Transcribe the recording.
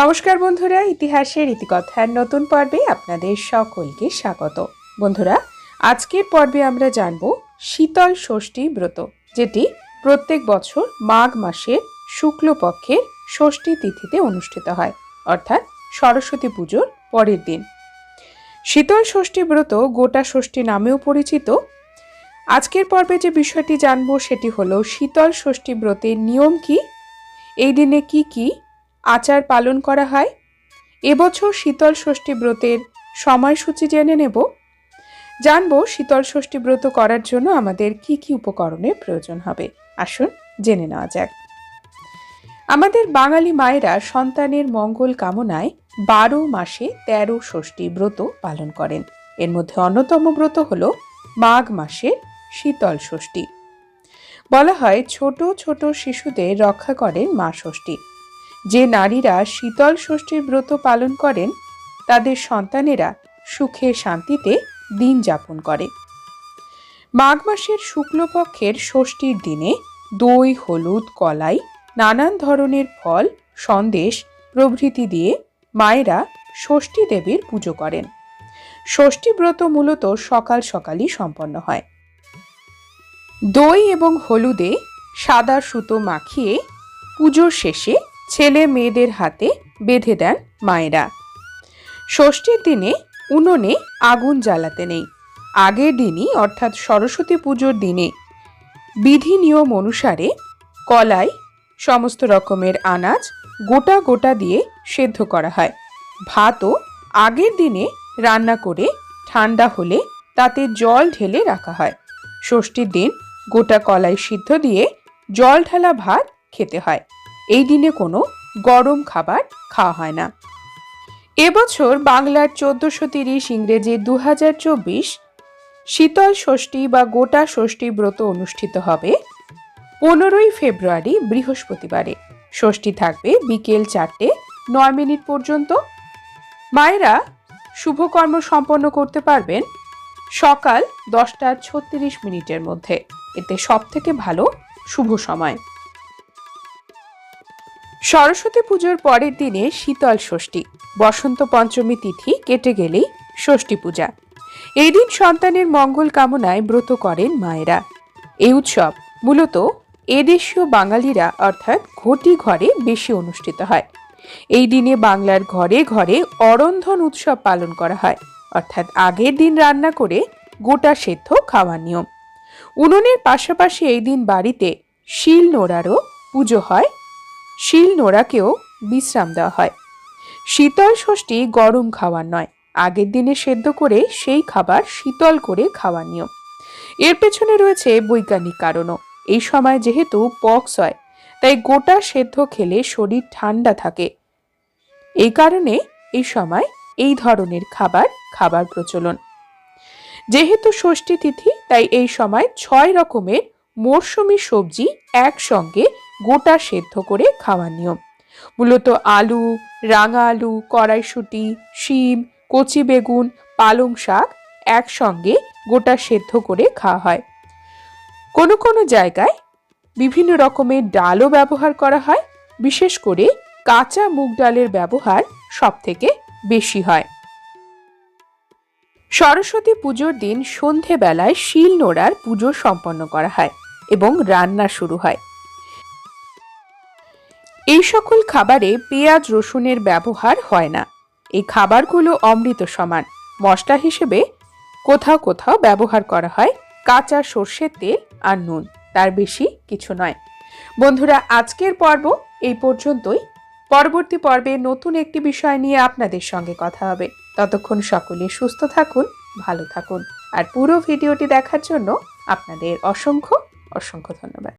নমস্কার বন্ধুরা, ইতিহাসের ইতিকথার নতুন পর্বে আপনাদের সকলকে স্বাগত। বন্ধুরা, আজকের পর্বে আমরা জানব শীতল ষষ্ঠী ব্রত, যেটি প্রত্যেক বছর মাঘ মাসের শুক্লপক্ষের ষষ্ঠী তিথিতে অনুষ্ঠিত হয়, অর্থাৎ সরস্বতী পুজোর পরের দিন। শীতল ষষ্ঠী ব্রত গোটা ষষ্ঠী নামেও পরিচিত। আজকের পর্বে যে বিষয়টি জানব সেটি হলো শীতল ষষ্ঠী ব্রতের নিয়ম কি? এই দিনে কি কি আচার পালন করা হয়। এবছর শীতল ষষ্ঠী ব্রতের সময়সূচি জেনে নেব। জানব শীতল ষষ্ঠী ব্রত করার জন্য আমাদের কি কি উপকরণের প্রয়োজন হবে। আসুন জেনে নেওয়া যাক। আমাদের বাঙালি মায়েরা সন্তানের মঙ্গল কামনায় বারো মাসে তেরো ষষ্ঠী ব্রত পালন করেন। এর মধ্যে অন্যতম ব্রত হল মাঘ মাসে শীতল ষষ্ঠী। বলা হয় ছোট ছোট শিশুদের রক্ষা করেন মা ষষ্ঠী। যে নারীরা শীতল ষষ্ঠীর ব্রত পালন করেন, তাদের সন্তানেরা সুখে শান্তিতে দিন যাপন করে। মাঘ মাসের শুক্লপক্ষের ষষ্ঠীর দিনে দই, হলুদ, কলাই, নানান ধরনের ফল, সন্দেশ প্রভৃতি দিয়ে মায়েরা ষষ্ঠী দেবীর পুজো করেন। ষষ্ঠী ব্রত মূলত সকাল সকালই সম্পন্ন হয়। দই এবং হলুদে সাদা সুতো মাখিয়ে পুজোর শেষে ছেলে মেয়েদের হাতে বেঁধে দেন মায়েরা। ষষ্ঠীর দিনে উনুনে আগুন জ্বালাতে নেই। আগের দিনই, অর্থাৎ সরস্বতী পুজোর দিনে বিধি নিয়ম অনুসারে কলাই, সমস্ত রকমের আনাজ গোটা গোটা দিয়ে সেদ্ধ করা হয়। ভাতও আগের দিনে রান্না করে ঠান্ডা হলে তাতে জল ঢেলে রাখা হয়। ষষ্ঠীর দিন গোটা কলাই সিদ্ধ দিয়ে জল ঢালা ভাত খেতে হয়। এই দিনে কোনো গরম খাবার খাওয়া হয় না। এবছর বাংলার চোদ্দশো তিরিশ ইংরেজি দু চব্বিশ শীতল ষষ্ঠী বা গোটা ষষ্ঠী ব্রত অনুষ্ঠিত হবে পনেরোই ফেব্রুয়ারি বৃহস্পতিবারে। ষষ্ঠী থাকবে বিকেল চারটে, নয় মিনিট পর্যন্ত। মায়েরা শুভকর্ম সম্পন্ন করতে পারবেন সকাল দশটা ছত্রিশ মিনিটের মধ্যে। এতে সব থেকে ভালো শুভ সময়। সরস্বতী পুজোর পরের দিনে শীতল ষষ্ঠী। বসন্ত পঞ্চমী তিথি কেটে গেলেই ষষ্ঠী পূজা। এই দিন সন্তানের মঙ্গল কামনায় ব্রত করেন মায়েরা। এই উৎসব মূলত এদেশীয় বাঙালিরা অর্থাৎ ঘটি ঘরে বেশি অনুষ্ঠিত হয়। এই দিনে বাংলার ঘরে ঘরে অরন্ধন উৎসব পালন করা হয়। অর্থাৎ আগের দিন রান্না করে গোটা সেদ্ধ খাওয়ার নিয়ম। উনুনের পাশাপাশি এই দিন বাড়িতে শিল নোড়ারও পুজো হয় শিল নোড়াকেও বিশ্রাম দেওয়া হয়। শীতল ষষ্ঠী গরম খাওয়ার নয়। আগের দিনে সেদ্ধ করে সেই খাবার শীতল করে খাওয়ার নিয়ম। এর পেছনে রয়েছে বৈজ্ঞানিক কারণও। এই সময় যেহেতু পক্স হয়, তাই গোটা সেদ্ধ খেলে শরীর ঠান্ডা থাকে। এই কারণে এই সময় এই ধরনের খাবার খাবার প্রচলন। যেহেতু ষষ্ঠী তিথি, তাই এই সময় ছয় রকমের মরশুমি সবজি একসঙ্গে গোটা সেদ্ধ করে খাওয়ার নিয়ম। মূলত আলু, রাঙা আলু, কড়াইশুঁটি, শিম, কচি বেগুন, পালং শাক একসঙ্গে গোটা সেদ্ধ করে খাওয়া হয়। কোনো কোনো জায়গায় বিভিন্ন রকমের ডালও ব্যবহার করা হয়, বিশেষ করে কাঁচা মুগ ডালের ব্যবহার সব থেকে বেশি হয়। সরস্বতী পুজোর দিন সন্ধেবেলায় শিল নোড়ার পুজো সম্পন্ন করা হয় এবং রান্না শুরু হয়। এই সকল খাবারে পেঁয়াজ রসুনের ব্যবহার হয় না। এই খাবারগুলো অমৃত সমান। মশলা হিসেবে কোথাও কোথাও ব্যবহার করা হয় কাঁচা সর্ষের তেল আর নুন। তার বেশি কিছু নয়। বন্ধুরা, আজকের পর্ব এই পর্যন্তই। পরবর্তী পর্বে নতুন একটি বিষয় নিয়ে আপনাদের সঙ্গে কথা হবে। ততক্ষণ সকলে সুস্থ থাকুন, ভালো থাকুন। আর পুরো ভিডিওটি দেখার জন্য আপনাদের অসংখ্য অসংখ্য ধন্যবাদ।